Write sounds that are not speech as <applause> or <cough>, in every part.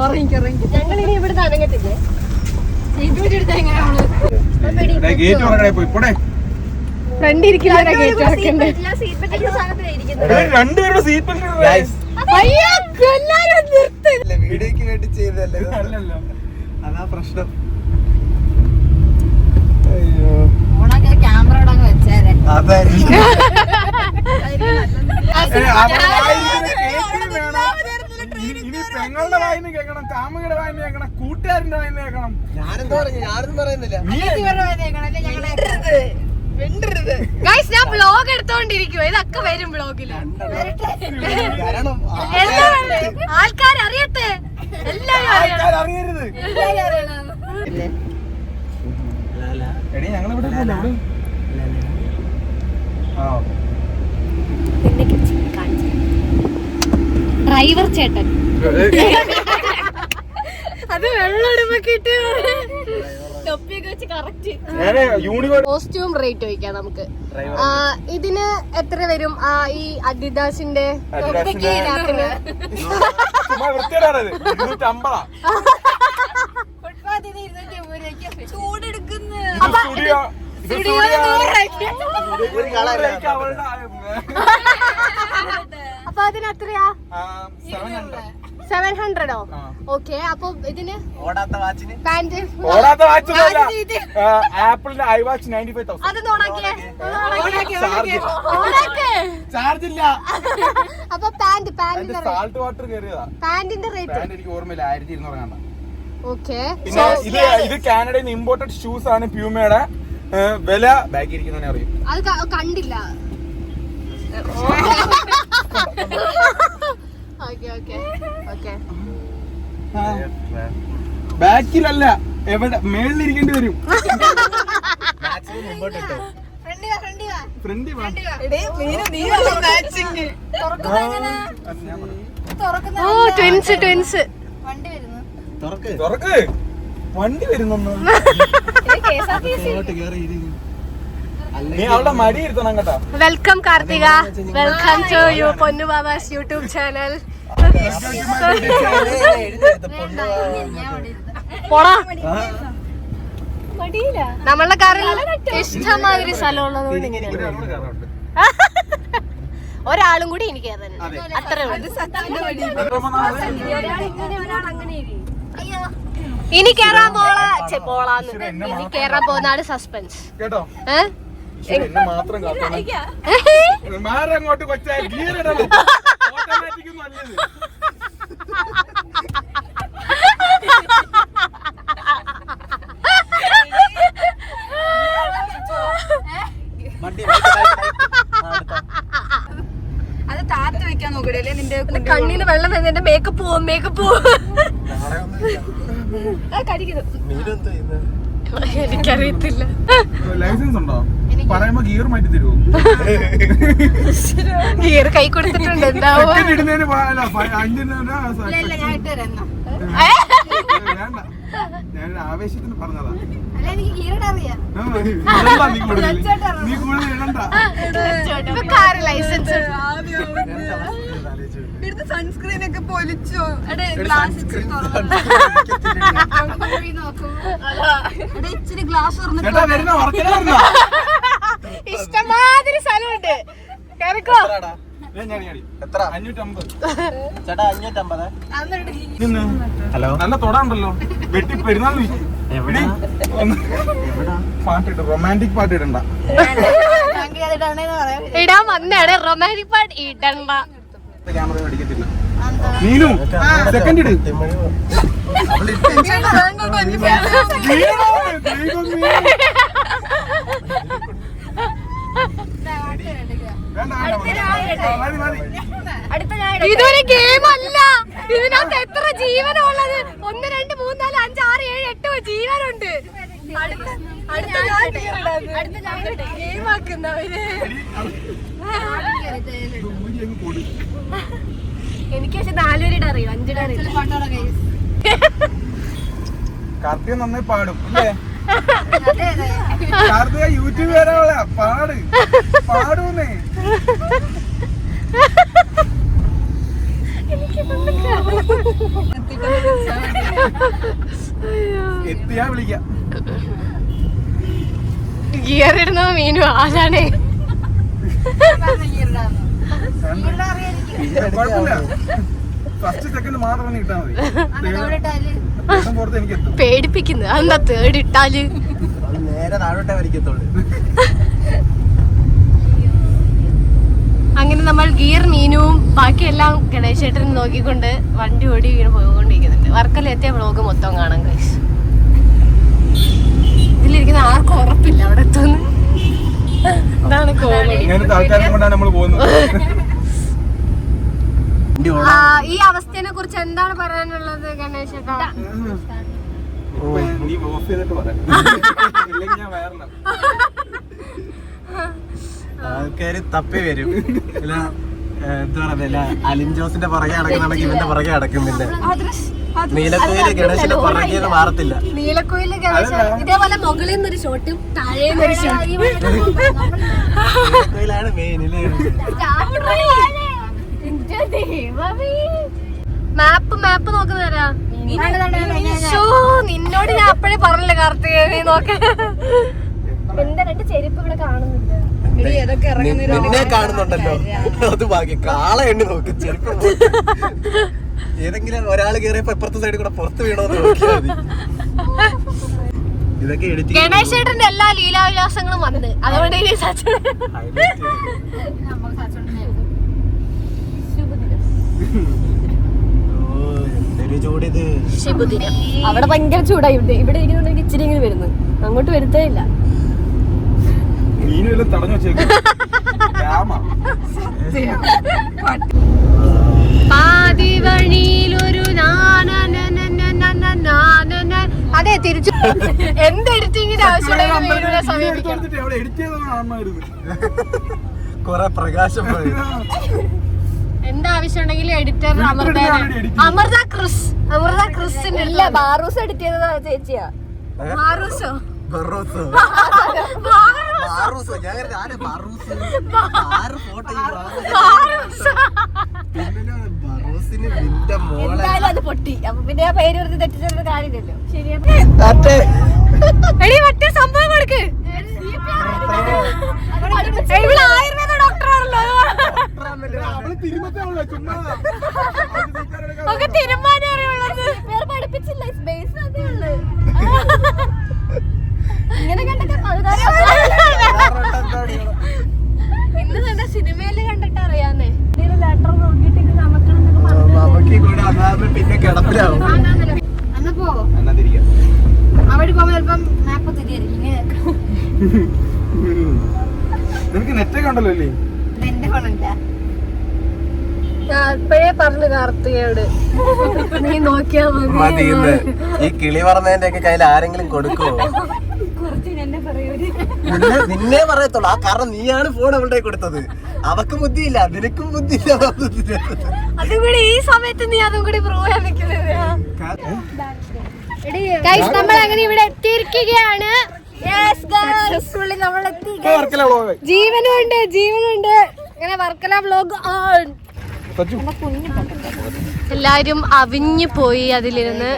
ഞങ്ങൾ ഇനി ഇവിടുന്ന് അനങ്ങത്തില്ലേ? ഗേറ്റ് ഉറങ്ങണേ പോയി. പോടെ. ഫ്രണ്ട് ഇരിക്കുന്ന ഗേറ്റ് വെക്കണ്ടേ രണ്ടുപേരുടെ സീറ്റ് അയ്യോ നിർത്ത്. വീഡിയോക്ക് വേണ്ടി ചെയ്തല്ലേ അല്ലല്ലോ അതാ പ്രശ്നം. ക്യാമറ അവിടെ വെച്ചേരെ. അതായിരിക്കും ഇനി വായന കേൾക്കണം കാമുകയുടെ വായിന്ന് കേൾക്കണം കൂട്ടുകാരന്റെ വായിന്ന് കേൾക്കണം. ഞാനെന്താ പറഞ്ഞു ഞാനൊന്നും പറയുന്നില്ല. ഗൈസ് ഞാൻ ബ്ലോഗ് എടുത്തോണ്ടിരിക്കുവോ. ഇതൊക്കെ വരും ബ്ലോഗിൽ ആൾക്കാർ അറിയട്ടെ എല്ലാരും അറിയരുത് എടി ഞങ്ങൾ ഇവിടെ ആ ഡ്രൈവർ ചേട്ടൻ. അത് വെള്ളം കോസ്റ്റ്യൂം റേറ്റ് ചോദിക്കാം നമുക്ക്. ഇതിന് എത്ര വരും? ആ ഈ അഡിദാസിന്റെ ചൂടെടുക്കുന്നു. <laughs> അപ്പൊ അതിന് എത്രയാ? സെവൻ ഹൺഡ്രഡോ ഓക്കെ അപ്പൊ ഇതിന് ഓടാത്ത വാച്ചിന്? പാന്റ് ഓടാത്ത വാച്ചൊന്നുമല്ല ആപ്പിളിന്റെ I watch ninety five thousand charge. Charge ഇല്ല. അപ്പൊ പാന്റ് അതിന്റെ സാൾട്ട് വാട്ടർ കയറിയതാ പാന്റിന്റെ റേറ്റ് എനിക്ക് ഓർമ്മയില്ല. ആയിരത്തി ഇരുന്നൂറ് ഓക്കെ പിന്നെ ഇത് ഇത് കാനഡയിൽ നിന്ന് ഇമ്പോർട്ടഡ് ഷൂസ് ആണ് പ്യൂമയുടെ വില ബാക്കി ഇരിക്കുന്നതിനെ അറിയും. അത് കണ്ടില്ല. ബാക്കിലല്ല എവിടെ മേളിൽ ഇരിക്കേണ്ടി വരും ഫ്രണ്ട് ഓ ട്വിൻസ് ട്വിൻസ് വണ്ടി വരുന്നു. നീ അവളുടെ മടി ഇരുത്തണം കേട്ടാ. Welcome Karthika. Welcome to you Ponnu ബാബാസ് YouTube channel പോടാ. നമ്മളുടെ കാറിൽ ഇഷ്ടമാതിരി ഇങ്ങനെയാണ് ഒരാളോട് കയറാനുണ്ട്. ഒരാളും കൂടി എനിക്ക് കയറാനുണ്ട് അത്രേ ഉള്ളൂ? ഇനി കേറാൻ പോളാ ചെ പോളാന്ന്. ഇനി കേറാൻ പോകുന്നതാണ് സസ്പെൻസ് കേട്ടോ. ഏ? ശരി, എന്നെ മാത്രം കാത്തോണം. മാറി അങ്ങോട്ട് കൊച്ചാ <laughs> ഓട്ടോമാറ്റിക് അത് താത്ത് വെക്കാൻ നോക്കടല്ലേ നിന്റെ കണ്ണിന് വെള്ളം വരുന്നതിന്റെ മേക്കപ്പ് പോവും മേക്കപ്പ് പോവും. കടിക്കുന്നു എനിക്കറിയത്തില്ല. പറയുമ്പോ ഗിയർ മാറ്റി തരുമോ ഗിയർ <laughs> കൈ കൊടുത്തിട്ടുണ്ട് എന്താവോ ഇടുന്നതിന് അഞ്ചിന് വേണ്ട. ഞാൻ ആവേശത്തിന് പറഞ്ഞതാ. നീ കൂടുതൽ. ഇടണ്ട. ലൈസൻസ് ഇവിടുത്തെ സൺസ്ക്രീൻ ഒക്കെ പൊലിച്ചോ? എടേ ഗ്ലാസ് ഇച്ചിരി ഗ്ലാസ് തുറന്നിട്ട് <laughs> <laughs> ഇഷ്ടമാതിരി സ്ഥലമുണ്ട്. കേറിക്കോ. ഹലോ? നല്ല തൊടാണ്ടല്ലോ. വെട്ടി പെരുന്നാൾ നീ. എവിടാ? എവിടാ? പാട്ടിട്ട് റൊമാന്റിക് പാട്ട് ഇടണ്ട. ഇടാൻ വന്നാണ് റൊമാന്റിക് പാട്ട് ഇടണ്ട. ക്യാമറ നീനു സെക്കൻഡ് ഇട്. നീനു, ദൈവം നീ. വേണ്ട, വേണ്ട, വേണ്ട. ആ, മതി, മതി. ഇതൊരു ഗെയിം അല്ല. ഇതിനകത്ത് എത്ര ജീവനുള്ളത്? ഒന്ന് രണ്ട് മൂന്ന് നാല് അഞ്ച് ആറ് ഏഴ് എട്ട് ജീവനുണ്ട്. എനിക്ക് പക്ഷെ നാലുപേരുടെ അറിയാം? അഞ്ചിടെ അറിയില്ല കാർത്തിക നന്നായി പാടും അല്ലേ? യൂട്യൂബ് വരാനുള്ള പാട്. പാടൂന്നേ. എത്തിയാ വിളിക്കാം. ഗിയർ ഇടുന്നത് മീനു ആരാണ്? കുഴപ്പമില്ല. ഫസ്റ്റ് സെക്കൻഡ് മാത്രം നീ മതി. പേടിപ്പിക്കുന്നത് അതെന്താ തേർഡ് ഇട്ടാൽ? അങ്ങനെ നമ്മൾ ഗിയർ മീനുവും ബാക്കിയെല്ലാം ഗണേശേട്ടനും നോക്കിക്കൊണ്ട് വണ്ടി ഓടി ഇങ്ങനെ പോയിക്കൊണ്ടിരിക്കുന്നുണ്ട്. വർക്കല എത്തിയ വ്ളോഗ് മൊത്തം കാണാൻ കഴിച്ചു ഇതിലിരിക്കുന്ന ആർക്കും ഉറപ്പില്ല അവിടെ എത്തുന്നു ഇതാണ് കോമഡി <laughs> ഇങ്ങനത്തെ ആൾക്കാരെ കൊണ്ടാണ് നമ്മൾ പോകുന്നത് വണ്ടി ആ, ഈ അവസ്ഥയെ കുറിച്ച് എന്താണ് പറയാനുള്ളത് ഗണേശേട്ടാ നീ ഓഫ് ചെയ്തിട്ട് <laughs> ആൾക്കാര് തപ്പി വരും. എന്താ പറയുക അലിൻ ജോസിന്റെ പുറകെ അടക്കുന്നുണ്ടെങ്കിൽ ഇവന്റെ പുറകെ അടക്കുന്നില്ല. നീലക്കോയിൽ ഗണേശന്റെ പുറകെ മാറത്തില്ല. നീലക്കോയിൽ ഗണേശ ഇതേപോലെ മുകളിൽ നിന്നൊരു ഷോട്ടും താഴെ നിന്നൊരു ഷോട്ടും. നീലക്കുയിലാണ് മെയിൻ <laughs> ഇല്ലേ മാപ്പ് മാപ്പ് നോക്കുന്നവരാ ശോ, നിന്നോട് ഞാൻ അപ്പഴേ പറഞ്ഞില്ല കാർത്തികേയ നോക്ക. ചെരുപ്പ് ഇവിടെ കാണുന്നില്ല നി- നിന്നെ കാണുന്നുണ്ടല്ലോ. അത് ഭാഗ്യം. കാള എണ്ണി നോക്ക് ചെരുപ്പ്. ഏതെങ്കിലും ഒരാൾ കയറിയപ്പോ ഇപ്പുറത്തെ സൈഡിൽ കൂടെ പുറത്ത് വീണോന്ന് നോക്കിയാൽ ഇതൊക്കെ ഗണേശ് ഗണേശേട്ടന്റെ എല്ലാ ലീലാവിലാസങ്ങളും വന്ന്. അതുകൊണ്ട് അവിടെ ഭയങ്കര ചൂടായി ഇവിടെ ഇവിടെ ഇരിക്കുന്നുണ്ടെങ്കിൽ ഇച്ചിരി ഇങ്ങനെ വരുന്നു. അങ്ങോട്ട് വരുത്തേ ഇല്ല. പാതി വഴിയിലൊരു അതെ തിരിച്ചു. എന്ത് വീഡിയോയെ സമീപിക്കണം കൊറേ പ്രകാശം എന്താവശ്യമുണ്ടെങ്കിലും എഡിറ്റർ അമൃത അമൃത ക്രിസ് അമൃത ക്രിസിന് ഇല്ല ബാറൂസ് എഡിറ്റ് ചെയ്തതാ ചേച്ചിയാ. ബാറൂസോ? ബറൂസ്? ബാറൂസ്? ഞാൻ കരുതി ആരാ ബറൂസ്? ആര് ഫോട്ടോ ബറൂസിന് നിന്റെ മോളെ. എന്തായാലും അത് പൊട്ടി. അപ്പൊ പിന്നെ ആ പേര് വെറുതെ തെറ്റിച്ചൊരു കാര്യമില്ലല്ലോ. മറ്റേ സംഭവം കൊടുക്ക്. ആയുർവേദ ഡോക്ടറാണല്ലോ ഒക്കെ തീരുമാനം അറിയുള്ളത് വേറെ പഠിപ്പിച്ചില്ല സ്പേസ് അതേ ഉള്ളു. ഇങ്ങനെ കണ്ടിട്ട് ഇന്ന് തന്നെ സിനിമയിൽ കണ്ടിട്ട് അറിയാന്നേ. ലെറ്റർ നോക്കിയിട്ട് നമുക്കണം നമുക്ക് പിന്നെ കിടപ്പിലാവും. അന്ന് പോ. എന്നാ തിരിക്കാം. അവിടെ പോകുമ്പോ ചിലപ്പം മാപ്പ് തിരിയായിരിക്കും നിനക്ക് നെറ്റൊക്കെ ഉണ്ടല്ലോ അല്ലേ എന്റെ ഫോണല്ല ഇപ്പോഴേ പറഞ്ഞു കാർത്തികയോട്. നീ നോക്കിയാ മതി. ഇന്ന്. ഈ കിളി പറഞ്ഞതിന്റെ ഒക്കെ കയ്യിൽ ആരെങ്കിലും കൊടുക്കുവോ? നിന്നെ നിന്നെ പറയത്തുള്ളൂ. ആ കാരണം നീയാണ് ഫോൺ അവളുടെ കൊടുത്തത്. അവക്ക് ബുദ്ധിയില്ല നിനക്കും ബുദ്ധിയില്ല അതും കൂടി ഈ സമയത്ത് നീ അതും കൂടി പ്രൂവ് ചെയ്യാൻ നിൽക്കുന്നത് നമ്മൾ അങ്ങനെ ഇവിടെ എത്തിയിരിക്കുകയാണ്. സക്സസ്ഫുള്ളി നമ്മൾ എത്തി ജീവനുണ്ട് ജീവനുണ്ട്. ഇങ്ങനെ വർക്കല വ്ലോഗ് ഓൺ എല്ലാരും അവിഞ്ഞു പോയി അതിലിരുന്ന്.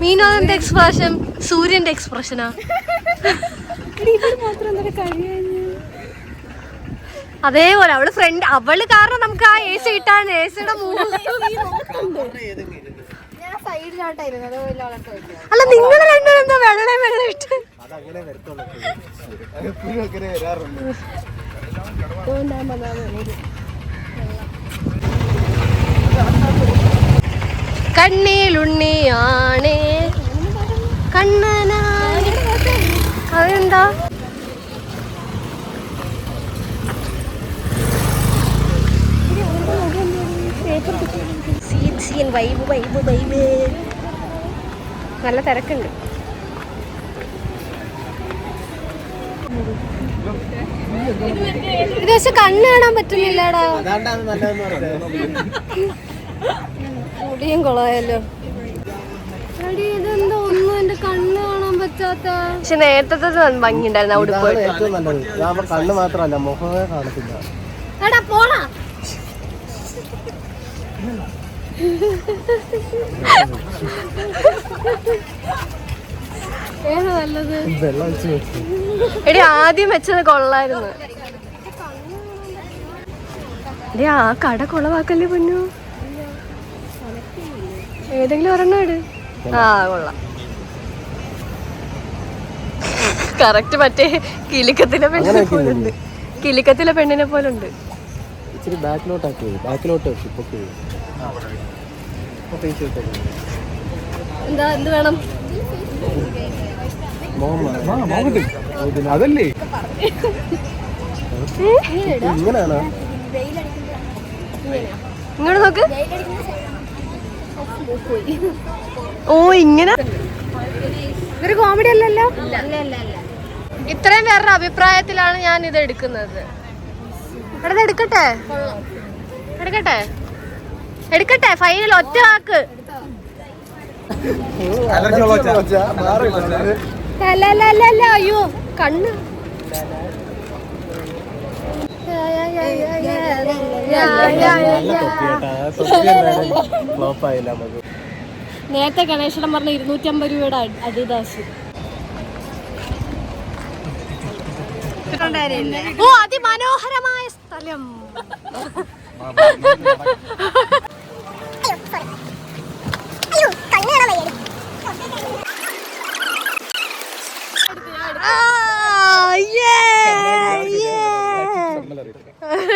മീനോന്റെ എക്സ്പ്രഷൻ സൂര്യന്റെ എക്സ്പ്രഷനാ അതേപോലെ അവൾ ഫ്രണ്ട് അവൾ കാരണം നമുക്ക് ആ എ സി ഇട്ടാണ് എ സിയുടെ അല്ല നിങ്ങൾ രണ്ടുപേരും എന്താ വെള്ളം വെള്ളം ഇട്ട്? അതങ്ങനെ കണ്ണിലുണ്ണിയാണേ കണ്ണനാണ് അതെന്താ? സീൻ വൈബ് വൈബ് വൈബ് നല്ല തിരക്കുണ്ട്. ഇത് പക്ഷെ കണ്ണ് കാണാൻ പറ്റുന്നില്ലടാ. മുടിയും കൊളായല്ലോ. കണ്ണ് മാത്രല്ല മുഖമേ കാണത്തില്ല. എടി ആദ്യം വെച്ചത് കൊള്ളായിരുന്നു. എടി ആ കട കൊളവാക്കല്ലേ പൊന്നു? ഏതെങ്കിലും ഒരെണ്ണം ഇട്. ആ കൊള്ളാം. കറക്റ്റ് മറ്റേ കിലിക്കത്തിലെ പെണ്ണിനെ പോലുണ്ട്. കിലിക്കത്തിലെ പെണ്ണിനെ പോലുണ്ട്. ഇച്ചിരി ബാക്കിലോട്ട് ആക്കി ബാക്കിലോട്ട് ഇപ്പൊ എന്താ എന്ത് വേണം. അതല്ലേ? ഇങ്ങോട്ട് നോക്ക്. ഓ ഇങ്ങനെ? ഇതൊരു കോമഡി അല്ലല്ലോ? ഇത്രയും പേരുടെ അഭിപ്രായത്തിലാണ് ഞാൻ ഇത് എടുക്കുന്നത്. എടാ എടുക്കട്ടെ? എടുക്കട്ടെ? എടുക്കട്ടെ? ഫൈനൽ ഒറ്റ വാക്ക്. അയ്യോ ഉള്ള കൊച്ചാ. മാറി അല്ല അല്ല അല്ല അല്ല അയ്യോ കണ്ണ് നല്ല തൊപ്പി കേട്ടാ തൊപ്പി എന്തായാലും ഫ്ലോപ്പ് ആയില്ല നമുക്ക് നേരത്തെ ഗണേശനം പറഞ്ഞ ഇരുന്നൂറ്റി അമ്പത് രൂപയുടെ അടിദാസ് ഓ അതിമനോഹരമായ സ്ഥലം.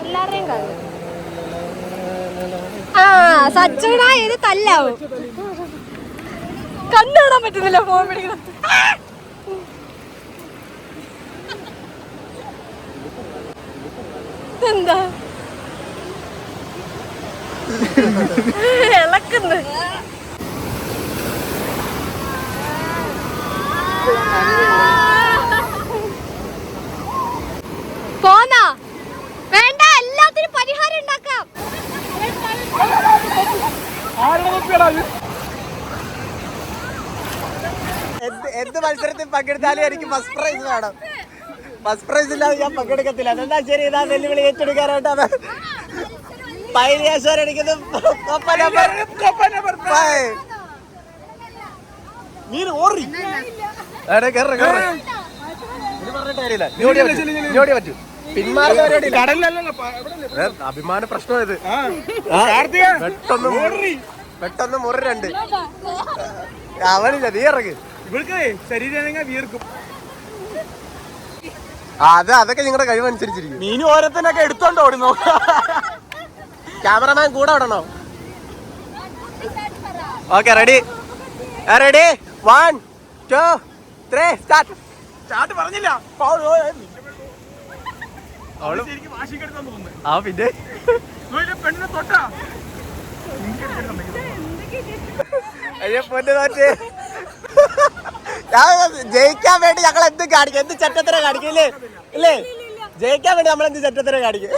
എല്ലാവരുടെയും ആ സച്ചുണ ഇത് തല്ലാവും കണ്ണുകാണാൻ പറ്റുന്നില്ല ഫോൺ പിടിക്കണം എന്താ ഇളക്കുന്നു. പോന്നാ? വേണ്ട എല്ലാത്തിനും പരിഹാരം ഉണ്ടാക്കാം. എന്ത് മത്സരത്തിൽ പങ്കെടുത്താലും എനിക്ക് ഫസ്റ്റ് പ്രൈസ് വേണം. ഫസ്റ്റ് പ്രൈസ് ഇല്ലാതെ ഞാൻ പങ്കെടുക്കത്തില്ല. അതെന്താ ശരി? ഇതാ വെല്ലുവിളി ഏറ്റെടുക്കാനായിട്ടാണ്. ഫൈവ്. പറ്റൂ. ഇവിടെയല്ലേ? ഏ, അഭിമാന പ്രശ്നം ഇത്. ആ. ആ, കാർത്തിക, പെട്ടെന്ന് പെട്ടെന്ന് മുറി രണ്ട്. അവനില്ല നീ ഇറങ്ങ്. ഇവൾക്ക് ശരീരം വീർക്കും. അത് അതൊക്കെ നിങ്ങളുടെ കഴിവനുസരിച്ചിരിക്കും. മീൻ ഓരോരുത്തനൊക്കെ എടുത്തോണ്ട് ഓടി നോക്കാം. ക്യാമറമാൻ കൂടെ വിടണോ? Okay ready ready one two three start start പറഞ്ഞില്ല. ആ പിന്നെ? നോയിലെ പെണ്ണിനെ തൊട്ടാ. അയ്യോ പൊന്നു തോറ്റ്. ജയിക്കാൻ വേണ്ടി ഞങ്ങൾ എന്ത് കാണിക്കും? എന്ത് ചട്ടത്തര കാണിക്കും ഇല്ലേ? ജയിക്കാൻ വേണ്ടി നമ്മൾ എന്ത് ചട്ടത്തര കാണിക്കും?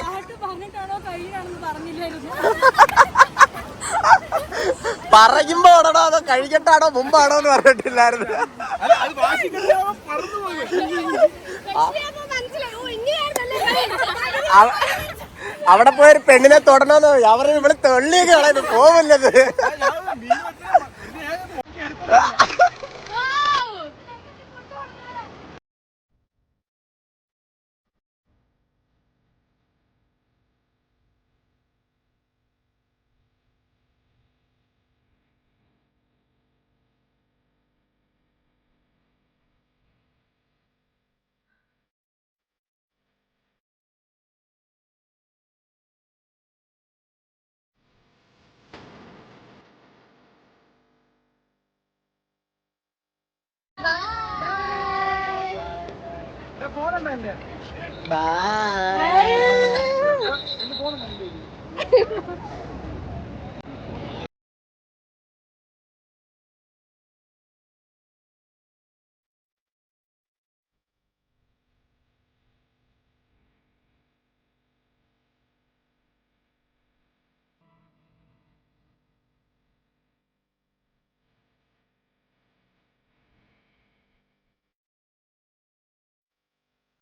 പറയുമ്പോ ഓടണോ അതോ കഴിക്കട്ടാണോ മുമ്പാണോ എന്ന് പറഞ്ഞിട്ടില്ലായിരുന്നു? അവിടെ പോയൊരു പെണ്ണിനെ തൊടണമെന്ന് അവർ ഇവിടെ തെള്ളിയൊക്കെ കളയുന്നു. പോവില്ലത്. ബൈ